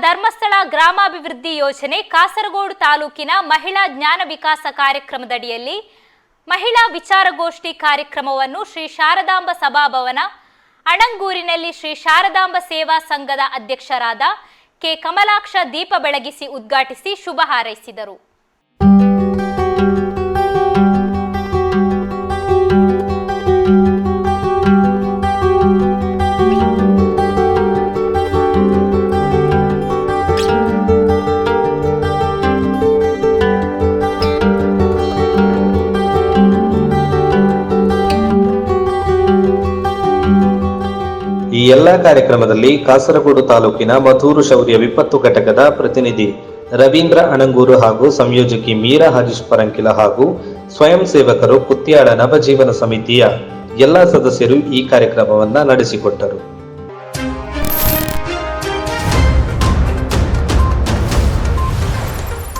ಧರ್ಮಸ್ಥಳ, ಗ್ರಾಮಾಭಿವೃದ್ಧಿ ಯೋಜನೆ, ಕಾಸರಗೋಡು ತಾಲೂಕಿನ ಮಹಿಳಾ ಜ್ಞಾನ ವಿಕಾಸ ಕಾರ್ಯಕ್ರಮದಡಿಯಲ್ಲಿ ಮಹಿಳಾ ವಿಚಾರಗೋಷ್ಠಿ ಕಾರ್ಯಕ್ರಮವನ್ನು ಶ್ರೀ ಶಾರದಾಂಬ ಸಭಾಭವನ, ಅಣಂಗೂರಿನಲ್ಲಿ ಶ್ರೀ ಶಾರದಾಂಬ ಸೇವಾ ಸಂಘದ ಅಧ್ಯಕ್ಷರಾದ ಕೆ. ಕಮಲಾಕ್ಷ ದೀಪ ಬೆಳಗಿಸಿ ಉದ್ಘಾಟಿಸಿ ಶುಭ ಹಾರೈಸಿದರು. ಈ ಎಲ್ಲಾ ಕಾರ್ಯಕ್ರಮದಲ್ಲಿ ಕಾಸರಗೋಡು ತಾಲೂಕಿನ ಮಧೂರು ಶೌರ್ಯ ವಿಪತ್ತು ಘಟಕದ ಪ್ರತಿನಿಧಿ ರವೀಂದ್ರ ಅಣಂಗೂರು ಹಾಗೂ ಸಂಯೋಜಕಿ ಮೀರಾ ಹರೀಶ್ ಪರಂಕಿಲ ಹಾಗೂ ಸ್ವಯಂ ಸೇವಕರು ಕುತ್ಯಾಳ ನವಜೀವನ ಸಮಿತಿಯ ಎಲ್ಲಾ ಸದಸ್ಯರು ಈ ಕಾರ್ಯಕ್ರಮವನ್ನ ನಡೆಸಿಕೊಟ್ಟರು.